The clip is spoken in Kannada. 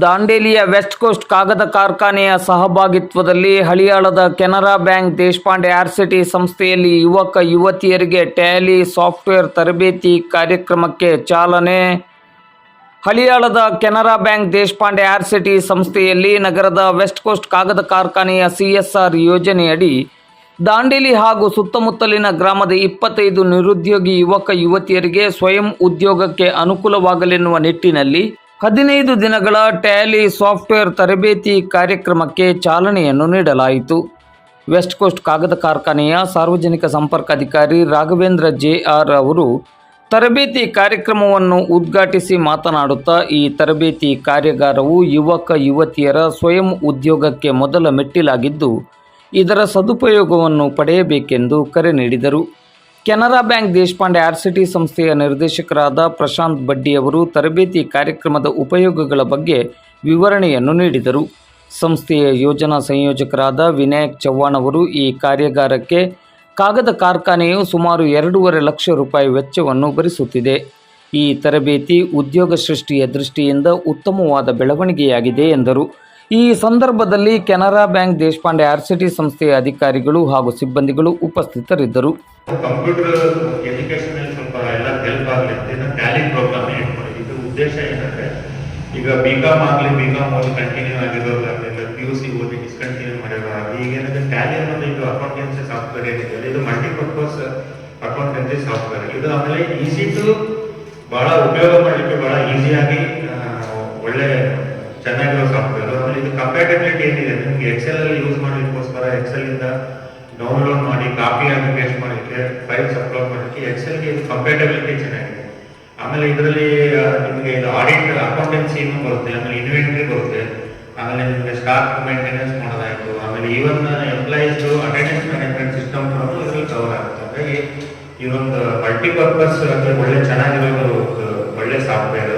ದಾಂಡೇಲಿಯ ವೆಸ್ಟ್ ಕೋಸ್ಟ್ ಕಾಗದ ಕಾರ್ಖಾನೆಯ ಸಹಭಾಗಿತ್ವದಲ್ಲಿ ಹಳಿಯಾಳದ ಕೆನರಾ ಬ್ಯಾಂಕ್ ದೇಶಪಾಂಡೆ ಆರ್ಸಿಟಿ ಸಂಸ್ಥೆಯಲ್ಲಿ ಯುವಕ ಯುವತಿಯರಿಗೆ ಟ್ಯಾಲಿ ಸಾಫ್ಟ್ವೇರ್ ತರಬೇತಿ ಕಾರ್ಯಕ್ರಮಕ್ಕೆ ಚಾಲನೆ. ಹಳಿಯಾಳದ ಕೆನರಾ ಬ್ಯಾಂಕ್ ದೇಶಪಾಂಡೆ ಆರ್ಸಿಟಿ ಸಂಸ್ಥೆಯಲ್ಲಿ ನಗರದ ವೆಸ್ಟ್ ಕೋಸ್ಟ್ ಕಾಗದ ಕಾರ್ಖಾನೆಯ ಸಿಎಸ್ಆರ್ ಯೋಜನೆಯಡಿ ದಾಂಡೇಲಿ ಹಾಗೂ ಸುತ್ತಮುತ್ತಲಿನ ಗ್ರಾಮದ ಇಪ್ಪತ್ತೈದು ನಿರುದ್ಯೋಗಿ ಯುವಕ ಯುವತಿಯರಿಗೆ ಸ್ವಯಂ ಉದ್ಯೋಗಕ್ಕೆ ಅನುಕೂಲವಾಗಲೆನ್ನುವ ನಿಟ್ಟಿನಲ್ಲಿ ಹದಿನೈದು ದಿನಗಳ ಟ್ಯಾಲಿ ಸಾಫ್ಟ್ವೇರ್ ತರಬೇತಿ ಕಾರ್ಯಕ್ರಮಕ್ಕೆ ಚಾಲನೆಯನ್ನು ನೀಡಲಾಯಿತು. ವೆಸ್ಟ್ ಕೋಸ್ಟ್ ಕಾಗದ ಕಾರ್ಖಾನೆಯ ಸಾರ್ವಜನಿಕ ಸಂಪರ್ಕ ಅಧಿಕಾರಿ ರಾಘವೇಂದ್ರ ಜೆ ಆರ್ ಅವರು ತರಬೇತಿ ಕಾರ್ಯಕ್ರಮವನ್ನು ಉದ್ಘಾಟಿಸಿ ಮಾತನಾಡುತ್ತಾ, ಈ ತರಬೇತಿ ಕಾರ್ಯಾಗಾರವು ಯುವಕ ಯುವತಿಯರ ಸ್ವಯಂ ಉದ್ಯೋಗಕ್ಕೆ ಮೊದಲ ಮೆಟ್ಟಿಲಾಗಿದ್ದು, ಇದರ ಸದುಪಯೋಗವನ್ನು ಪಡೆಯಬೇಕೆಂದು ಕರೆ ನೀಡಿದರು. ಕೆನರಾ ಬ್ಯಾಂಕ್ ದೇಶಪಾಂಡೆ ಆರ್ಸಿಟಿ ಸಂಸ್ಥೆಯ ನಿರ್ದೇಶಕರಾದ ಪ್ರಶಾಂತ್ ಬಡ್ಡಿ ಅವರು ತರಬೇತಿ ಕಾರ್ಯಕ್ರಮದ ಉಪಯೋಗಗಳ ಬಗ್ಗೆ ವಿವರಣೆಯನ್ನು ನೀಡಿದರು. ಸಂಸ್ಥೆಯ ಯೋಜನಾ ಸಂಯೋಜಕರಾದ ವಿನಾಯಕ್ ಚವ್ಹಾಣ್ ಅವರು ಈ ಕಾರ್ಯಾಗಾರಕ್ಕೆ ಕಾಗದ ಕಾರ್ಖಾನೆಯು ಸುಮಾರು ಎರಡೂವರೆ ಲಕ್ಷ ರೂಪಾಯಿ ವೆಚ್ಚವನ್ನು ಭರಿಸುತ್ತಿದೆ. ಈ ತರಬೇತಿ ಉದ್ಯೋಗ ಸೃಷ್ಟಿಯ ದೃಷ್ಟಿಯಿಂದ ಉತ್ತಮವಾದ ಬೆಳವಣಿಗೆಯಾಗಿದೆ ಎಂದರು. ಈ ಸಂದರ್ಭದಲ್ಲಿ ಕೆನರಾ ಬ್ಯಾಂಕ್ ದೇಶಪಾಂಡೆ ಆರ್ಸಿಟಿ ಸಂಸ್ಥೆಯ ಅಧಿಕಾರಿಗಳು ಹಾಗೂ ಸಿಬ್ಬಂದಿಗಳು ಉಪಸ್ಥಿತರಿದ್ದರು. ಕಂಪ್ಯೂಟರ್ ಎಜುಕೇಶನ್ ಸ್ವಲ್ಪ ಎಲ್ಲ ಹೆಲ್ಪ್ ಆಗಲಿ ಅಂತ ಟ್ಯಾಲಿ ಪ್ರೋಗ್ರಾಮ್ ಉದ್ದೇಶ ಏನಂದ್ರೆ, ಈಗ ಬಿ ಕಾಮ್ ಆಗಲಿ ಬಿ ಕಾಮ್ ಓದಿ ಕಂಟಿನ್ಯೂ ಆಗಿರೋದಾಗಲಿ, ಇಲ್ಲ ಪಿ ಯು ಸಿ ಓದಿ ಡಿಸ್ಕಂಟಿನ್ಯೂ ಮಾಡಿರೋದಾಗಲಿ, ಈಗ ಏನಂದ್ರೆ ಟ್ಯಾಲಿ ಅನ್ನೋದು ಇದು ಅಕೌಂಟೆನ್ಸಿ ಸಾಫ್ಟ್ವೇರ್ ಏನಿದೆ ಇದು ಮಲ್ಟಿಪರ್ಪಸ್ ಅಕೌಂಟೆನ್ಸಿ ಸಾಫ್ಟ್ವೇರ್ ಇದು ಆಮೇಲೆ ಈಸಿ ಟು ಬಹಳ ಉಪಯೋಗ ಮಾಡಲಿಕ್ಕೆ ಬಹಳ ಈಸಿಯಾಗಿ ಒಳ್ಳೆ ಚೆನ್ನಾಗಿರೋ ಸಾಫ್ಟ್ವೇರ್ ಆಮೇಲೆ ಇದು ಕಂಪ್ಯಾಟಬಿಲಿಟಿ ಏನಿದೆ? ನಿಮ್ಗೆ ಎಕ್ಸೆಲ್ ಅಲ್ಲಿ ಯೂಸ್ ಮಾಡೋದಕ್ಕೋಸ್ಕರ ಎಕ್ಸೆಲ್ ಇಂದ ಡೌನ್ಲೋಡ್ ಮಾಡಿ ಕಾಪಿ ಆಗಿ ಪೇಸ್ಟ್ ಮಾಡಲಿಕ್ಕೆ ಫೈಲ್ಸ್ ಅಪ್ಲೋಡ್ ಮಾಡಲಿಕ್ಕೆ ಎಕ್ಸೆಲ್ಗೆ ಇದು ಕಂಪ್ಯಾಟಬಿಲಿಟಿ ಚೆನ್ನಾಗಿದೆ. ಆಮೇಲೆ ಇದರಲ್ಲಿ ನಿಮಗೆ ಇದು ಆಡಿಟ್ ಅಕೌಂಟೆನ್ಸಿ ಬರುತ್ತೆ. ಆಮೇಲೆ ಇನ್ವೆಂಟ್ರಿ ಬರುತ್ತೆ. ಆಮೇಲೆ ನಿಮಗೆ ಸ್ಟಾಕ್ ಮೇಂಟೆನೆನ್ಸ್ ಮಾಡೋದಾಯಿತು. ಆಮೇಲೆ even employees attendance management system ಇದರಲ್ಲಿ ಕವರ್ ಆಗುತ್ತೆ. ಹಾಗಾಗಿ ಇದೊಂದು ಮಲ್ಟಿಪರ್ಪಸ್ ಅಂದರೆ ಒಳ್ಳೆ ಚೆನ್ನಾಗಿರೋ ಒಳ್ಳೆ ಸಾಫ್ಟ್ವೇರ್